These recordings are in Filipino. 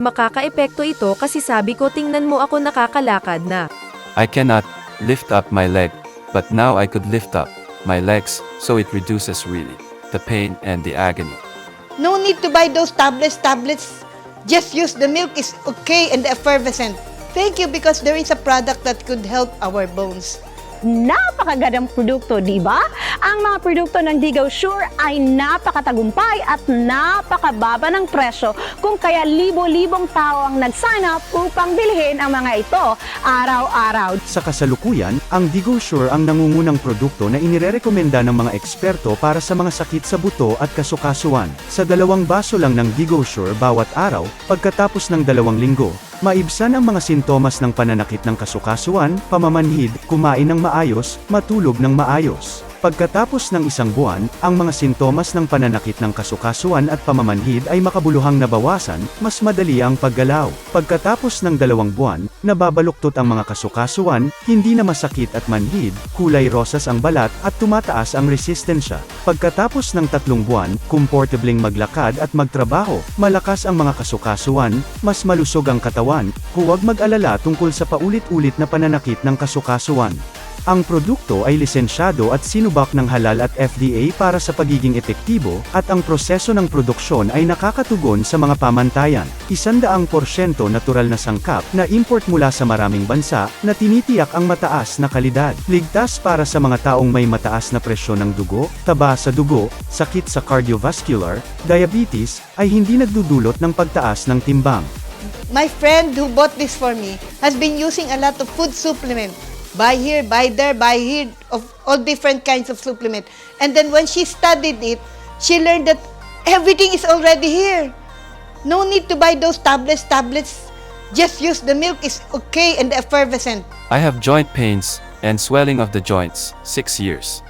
Makakaepekto ito kasi sabi ko tingnan mo ako nakakalakad na. I cannot lift up my leg, but now I could lift up my legs, so it reduces really the pain and the agony. No need to buy those tablets, tablets. Just use the milk is okay and effervescent. Thank you because there is a product that could help our bones. Napakagandang produkto, di ba? Ang mga produkto ng Digaw Sure ay napakatagumpay at napakababa ng presyo kung kaya libo-libong tao ang nagsanap upang bilhin ang mga ito araw-araw. Sa kasalukuyan, ang Digo Sure ang nangungunang produkto na inirerekomenda ng mga eksperto para sa mga sakit sa buto at kasukasuan. Sa dalawang baso lang ng Digo Sure bawat araw, pagkatapos ng dalawang linggo, maibsan ang mga sintomas ng pananakit ng kasukasuan, pamamanhid, kumain ng maayos, matulog ng maayos. Pagkatapos ng isang buwan, ang mga sintomas ng pananakit ng kasukasuan at pamamanhid ay makabuluhang nabawasan, mas madali ang paggalaw. Pagkatapos ng dalawang buwan, nababaluktot ang mga kasukasuan, hindi na masakit at manhid, kulay rosas ang balat, at tumataas ang resistensya. Pagkatapos ng tatlong buwan, komportabling maglakad at magtrabaho, malakas ang mga kasukasuan, mas malusog ang katawan, huwag mag-alala tungkol sa paulit-ulit na pananakit ng kasukasuan. Ang produkto ay lisensyado at sinubak ng halal at FDA para sa pagiging epektibo, at ang proseso ng produksyon ay nakakatugon sa mga pamantayan. Isandaang porsyento natural na sangkap na import mula sa maraming bansa na tinitiyak ang mataas na kalidad. Ligtas para sa mga taong may mataas na presyon ng dugo, taba sa dugo, sakit sa cardiovascular, diabetes, ay hindi nagdudulot ng pagtaas ng timbang. My friend who bought this for me has been using a lot of food supplement. Buy here, buy there, buy here, of all different kinds of supplement. And then when she studied it, she learned that everything is already here. No need to buy those tablets, tablets. Just use the milk is okay and effervescent. I have joint pains and swelling of the joints, 6 years.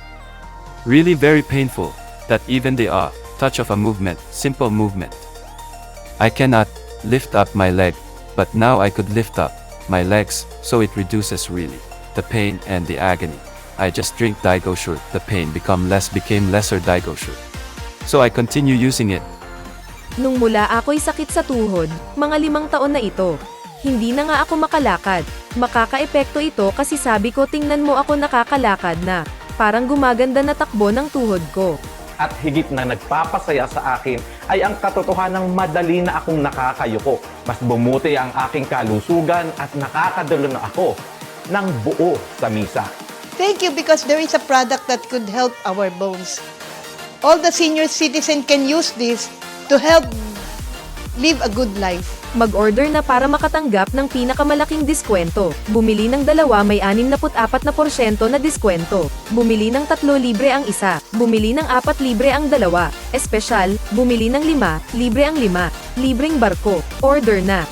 Really very painful, that even they are, uh, touch of a movement, simple movement. I cannot lift up my leg, but now I could lift up my legs, so it reduces really the pain and the agony. I just drink Digosure, the pain become less became lesser Digosure. So I continue using it. Nung mula ako'y sakit sa tuhod, mga limang taon na ito. Hindi na nga ako makalakad. Makakaepekto ito kasi sabi ko tingnan mo ako nakakalakad na. Parang gumaganda na takbo ng tuhod ko. at higit na nagpapasaya sa akin ay ang katotohanang madali na akong nakakayuko. Mas bumuti ang aking kalusugan at nakakadalo na ako ng buo sa misa. Thank you because there is a product that could help our bones. All the senior citizen can use this to help live a good life. Mag-order na para makatanggap ng pinakamalaking diskwento. Bumili ng dalawa may 64% na diskwento. Bumili ng tatlo libre ang isa. Bumili ng apat libre ang dalawa. Espesyal, bumili ng lima, libre ang lima. Libreng barko. Order na.